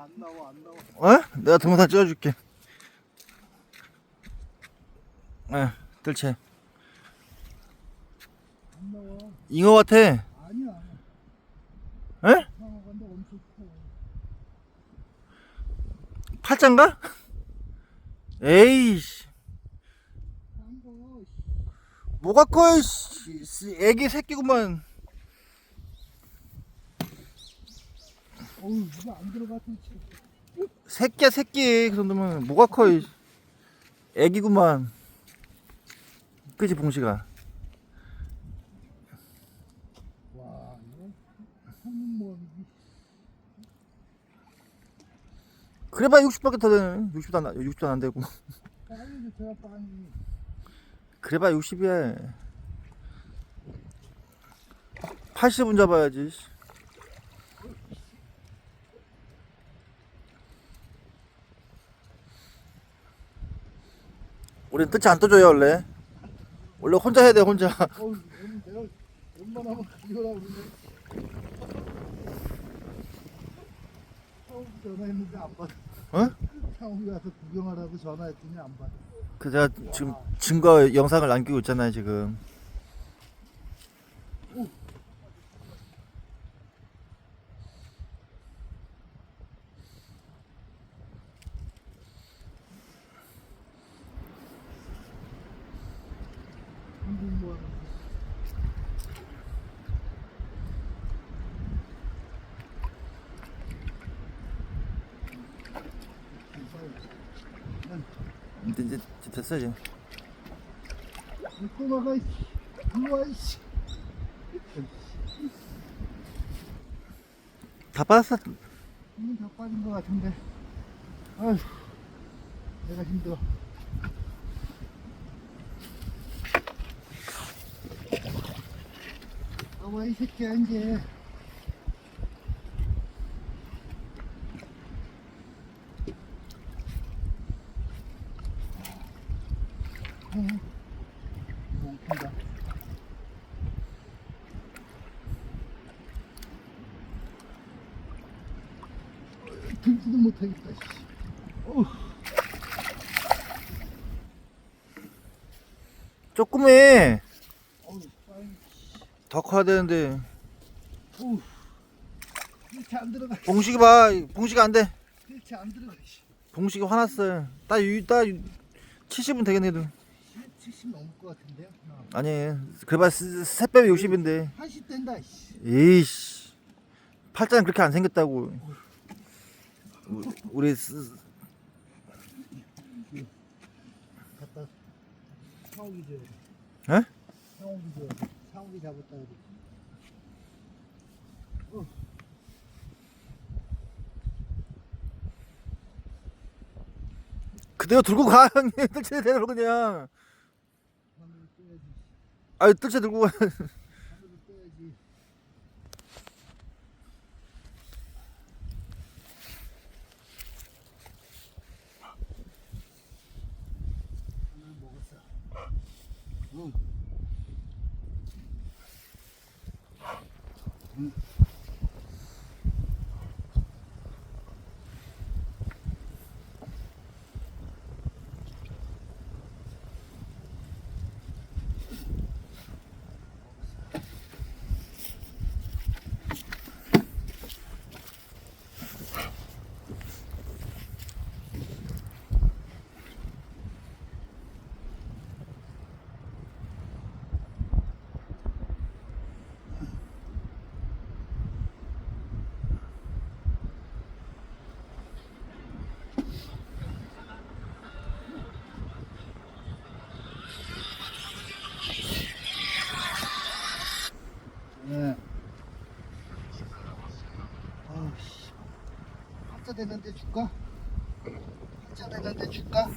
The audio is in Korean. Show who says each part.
Speaker 1: 안 나와 안 나와.
Speaker 2: 어? 내가 동영상 찍어줄게. 에, 뜰채.
Speaker 1: 안 나와.
Speaker 2: 잉어 같아. 에?
Speaker 1: 아니야. 커.
Speaker 2: 팔짱가? 에이씨. 뭐가 커. 씨, 애기 새끼구만.
Speaker 1: 어우 안.
Speaker 2: 새끼야, 새끼. 그 정도면 뭐가 커, 이 애기구만. 그지, 봉식아.
Speaker 1: 와 이거 한번
Speaker 2: 그래봐 60밖에 더 되네. 60도 안, 60도 안 되고. 그래봐 60이야. 80은 잡아야지. 우린 뜻이 안 떠줘요 원래. 원래 혼자 해야 돼 혼자.
Speaker 1: 어? 그
Speaker 2: 제가 지금 증거 영상을 남기고 있잖아요 지금.
Speaker 1: 한국 뭐 하는
Speaker 2: 이제 이제 됐어 이제.
Speaker 1: 이 꼬마가 이씨. 이리 와 이씨.
Speaker 2: 다 빠졌어.
Speaker 1: 힘은 다 빠진 것 같은데. 아휴, 내가 힘들어. 나와 이 새끼야 이제. 어. 들지도 못하겠다. 씨. 어우.
Speaker 2: 조금 해.
Speaker 1: 어우, 빨리.
Speaker 2: 더 커야 되는데. 봉식이 봐. 봉식이 안 돼. 봉식이 화났어요. 딱, 유- 딱 70은 되겠네 도.
Speaker 1: 70 넘을 것 같은데요? 어.
Speaker 2: 아니, 그래봐 새빼 60인데.
Speaker 1: 80 된다. 씨.
Speaker 2: 에이씨. 팔자는 그렇게 안 생겼다고. 우- 우리 스-
Speaker 1: 갖다 상욱이 줘야 돼.
Speaker 2: 에?
Speaker 1: 상욱이 줘야 돼. 상욱이 잡았다 그래. 어.
Speaker 2: 그대로 들고 가 형님 뜰채 대로 그냥. 아유 뜰채 들고 가.
Speaker 1: 응. 응. 네. 아우씨. 한자 되는데 줄까? 한자 되는데 줄까?